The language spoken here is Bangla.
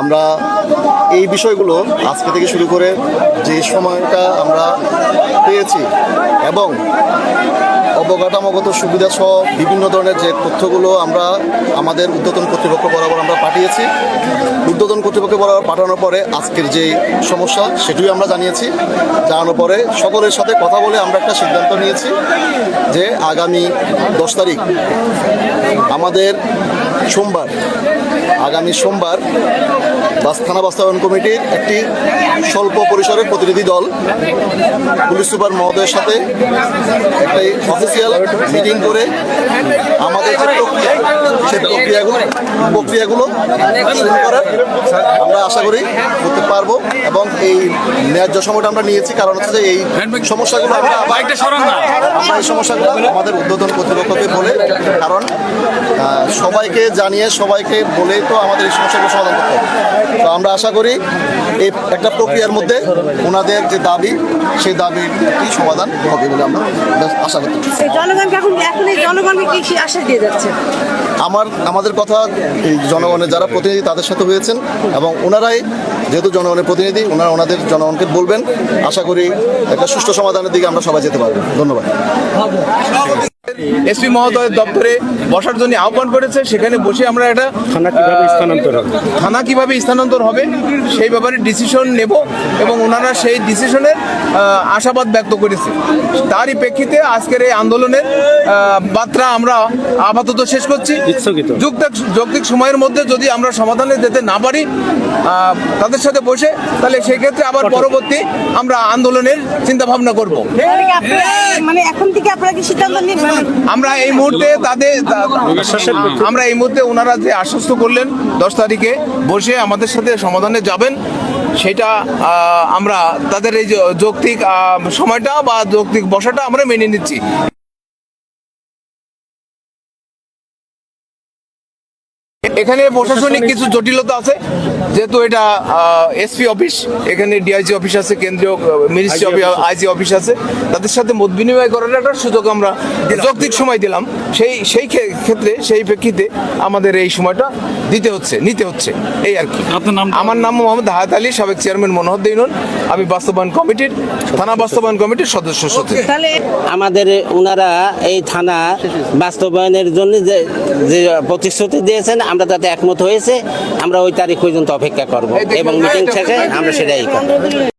আমরা এই বিষয়গুলো আজকে থেকে শুরু করে যে সময়টা আমরা পেয়েছি এবং অবকাঠামোগত সুবিধা সহ বিভিন্ন ধরনের যে তথ্যগুলো আমরা আমাদের উদ্বোধন কর্তৃপক্ষ বরাবর আমরা পাঠিয়েছি। উদ্বোধন কর্তৃপক্ষ বরাবর পাঠানোর পরে আজকের যে সমস্যা সেটিও আমরা জানিয়েছি। জানানোর পরে সকলের সাথে কথা বলে আমরা একটা সিদ্ধান্ত নিয়েছি যে আগামী দশ তারিখ আমাদের সোমবার আগামী সোমবার থানা বাস্তবায়ন কমিটির একটি স্বল্প পরিসরের প্রতিনিধি দল পুলিশ সুপার মহোদয়ের সাথে একটি অফিসিয়াল মিটিং করে আমাদের যে প্রক্রিয়া সেই প্রক্রিয়াগুলো প্রক্রিয়াগুলো শুরু করার আমরা আশা করি করতে পারব এবং এই ন্যায্য সময়টা আমরা নিয়েছি কারণ হচ্ছে যে এই সমস্যাগুলো। আমরা এই সমস্যাগুলো আমাদের উদ্বোধন কর্তৃপক্ষকে বলে কারণ সবাইকে জানিয়ে সবাইকে বলে তো আমাদের এই সমস্যাগুলো সমাধান করতে হবে। তো আমরা আশা করি এই একটা প্রক্রিয়ার মধ্যে ওনাদের যে দাবি সেই একটি সমাধান হবে বলে আমরা আশা করতে জনগণকে এখন এখন এই জনগণকে কি কি দিয়ে যাচ্ছে? আমার আমাদের কথা এই জনগণের যারা প্রতিনিধি তাদের সাথে হয়েছেন এবং ওনারাই যেহেতু জনগণের প্রতিনিধি ওনারা ওনাদের জনগণকে বলবেন। আশা করি একটা সুষ্ঠু সমাধানের দিকে আমরা সবাই যেতে পারব। ধন্যবাদ। এসপি মহোদয়ের দপ্তরে বসার জন্য আহ্বান করেছে। সেখানে বসে আমরা একটা থানা কীভাবে স্থানান্তর হবে? থানা কীভাবে স্থানান্তর হবে সেই ব্যাপারে ডিসিশন নেব এবং ওনারা সেই ডিসিশনের আশাবাদ ব্যক্ত করেছে। তারই প্রেক্ষিতে আজকের এই আন্দোলনের বার্তা আমরা আপাতত শেষ করছি। যৌক্তিক সময়ের মধ্যে যদি আমরা সমাধানে যেতে না পারি তাদের সাথে বসে তাহলে সেই ক্ষেত্রে আবার পরবর্তী আমরা আন্দোলনের চিন্তা ভাবনা করব। মানে এখন থেকে আপনারা কি সিদ্ধান্ত নেবেন? আমরা এই মুহূর্তে তাদের আমরা এই মুহূর্তে ওনারা যে আশ্বস্ত করলেন দশ তারিখে বসে আমাদের সাথে সমাধানে যাবেন। সেটা আহ, আমরা তাদের এই যে যৌক্তিক আহ, সময়টা বা যৌক্তিক বসাটা আমরা মেনে নিচ্ছি। এখানে প্রশাসনিক কিছু জটিলতা আছে যেহেতু এটা এসপি অফিস এখানে ডিআইজি অফিস আছে কেন্দ্রীয় মিনিস্ট্রি অফিস আইজি অফিস আছে। তাদের সাথে মত বিনিময় করার একটা সুযোগ আমরা যৌক্তিক সময় দিলাম। সেই সেই ক্ষেত্রে সেই প্রেক্ষিতে আমাদের এই সময়টা দিতে হচ্ছে নিতে হচ্ছে। এই আর কি। আমার নাম মোহাম্মদ হায়াত আলী সাবেক চেয়ারম্যান মনোহর দিন আমি বাস্তবায়ন কমিটির থানা বাস্তবায়ন কমিটির সদস্য সচিব। তাহলে আমাদের ওনারা এই থানা বাস্তবায়নের জন্য যে যে প্রতিশ্রুতি দিয়েছেন আমরা তাতে একমত হয়েছে। আমরা ওই তারিখ পর্যন্ত অপেক্ষা করব এবং মিটিং শেষে আমরা সেটাই করব।